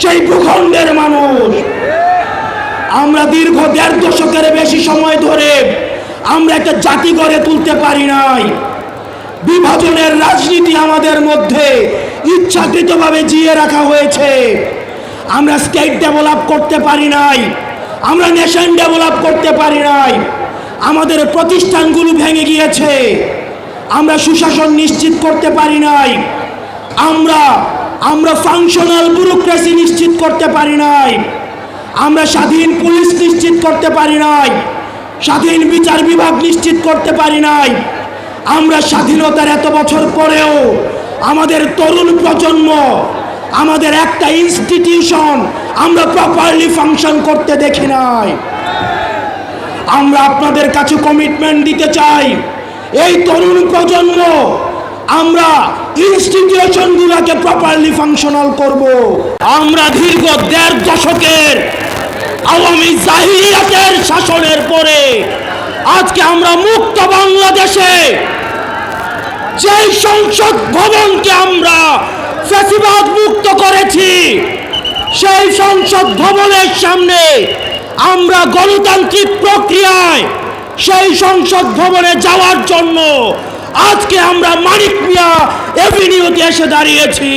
সেই ভূখণ্ডের মানুষ। আমরা দীর্ঘ দেড় দশকের বেশি সময় ধরে আমরা একটা জাতি গড়ে তুলতে পারি নাই। বিভাজনের রাজনীতি আমাদের মধ্যে ইচ্ছাকৃতভাবে জিয়ে রাখা হয়েছে। আমরা স্টেট ডেভেলপ করতে পারি নাই। আমরা নেশন ডেভেলপ করতে পারি নাই। আমাদের প্রতিষ্ঠানগুলো ভেঙে গিয়েছে। আমরা সুশাসন নিশ্চিত করতে পারি নাই। আমরা আমরা ফাংশনাল ব্যুরোক্রেসি নিশ্চিত করতে পারি নাই। আমরা স্বাধীন পুলিশ নিশ্চিত করতে পারি নাই। স্বাধীন বিচার বিভাগ নিশ্চিত করতে পারি নাই। আমরা স্বাধীনতার এত বছর পরেও আমাদের তরুণ প্রজন্ম, আমাদের একটা ইনস্টিটিউশন আমরা প্রপারলি ফাংশন করতে দেখি নাই। আমরা আপনাদের কাছে কমিটমেন্ট দিতে চাই, এই তরুণ প্রজন্ম আমরা ইনস্টিটিউশনগুলোকে প্রপারলি ফাংশনাল করব। আমরা দীর্ঘ দেড় দশকের আওয়ামী জাহিলিয়াতের শাসনের পরে আজকে আমরা মুক্ত বাংলাদেশে যেই সংসদ ভবনকে আমরা ফেসিবাদ মুক্ত করেছি, সেই সংসদ ভবনের সামনে আমরা গণতান্ত্রিক প্রক্রিয়ায় সেই সংসদ ভবনে যাওয়ার জন্য আজকে আমরা মানিক মিয়া এভিনিউতে এসে দাঁড়িয়েছি।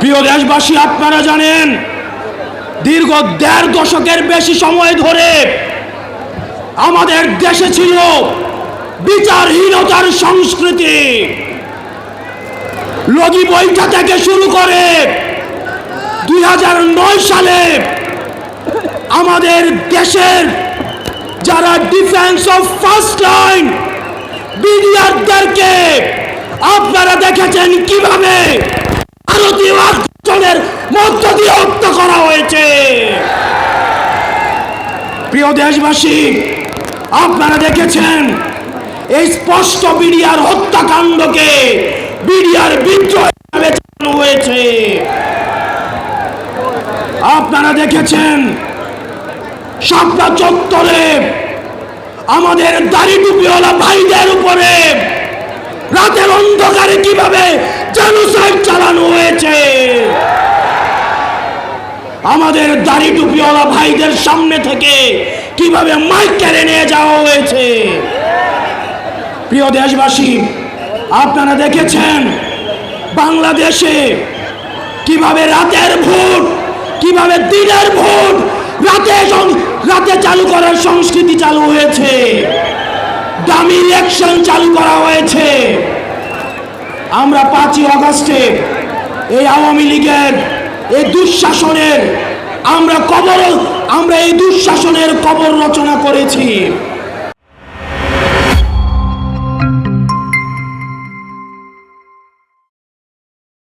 প্রিয় দেশবাসী, আপনারা জানেন, দীর্ঘ দেড় দশকের বেশি সময় ধরে আমাদের দেশে ছিল বিচারহীনতার সংস্কৃতি। লগি বইটা থেকে শুরু করে দুই হাজার নয় সালে আমাদের দেশের যারা ডিফেন্স অফ ফার্স্ট লাইন বিডিআরদেরকে আপনারা দেখেছেন কীভাবে ভারতীয় আক্রমণের মধ্য দিয়ে হত্যা করা হয়েছে। প্রিয় দেশবাসী, আপনারা দেখেছেন এই স্পষ্ট বিডিআর হত্যাকাণ্ডকে বিডিআর বিদ্রোহ হয়েছে। আপনারা দেখেছেন সাপটা চত্বরে আমাদের দাড়ি টুপিওয়ালা ভাইদের উপরে রাতের অন্ধকারে কীভাবে জেনোসাইড চালানো হয়েছে? আমাদের দাড়ি টুপিওয়ালা ভাইদের সামনে থেকে কীভাবে মাইক কেড়ে নিয়ে যাওয়া হয়েছে? প্রিয় দেশবাসী, আপনারা দেখেছেন বাংলাদেশে কীভাবে রাতের ভোট, কীভাবে দিনের ভোট, রাতে রাতে চালু করার সংস্কৃতি চালু হয়েছে। দামি ইলেকশন চালু করা হয়েছে। আমরা পাঁচই অগস্টে এই আওয়ামী লীগের এই দুঃশাসনের আমরা কবর, আমরা এই দুঃশাসনের কবর রচনা করেছি।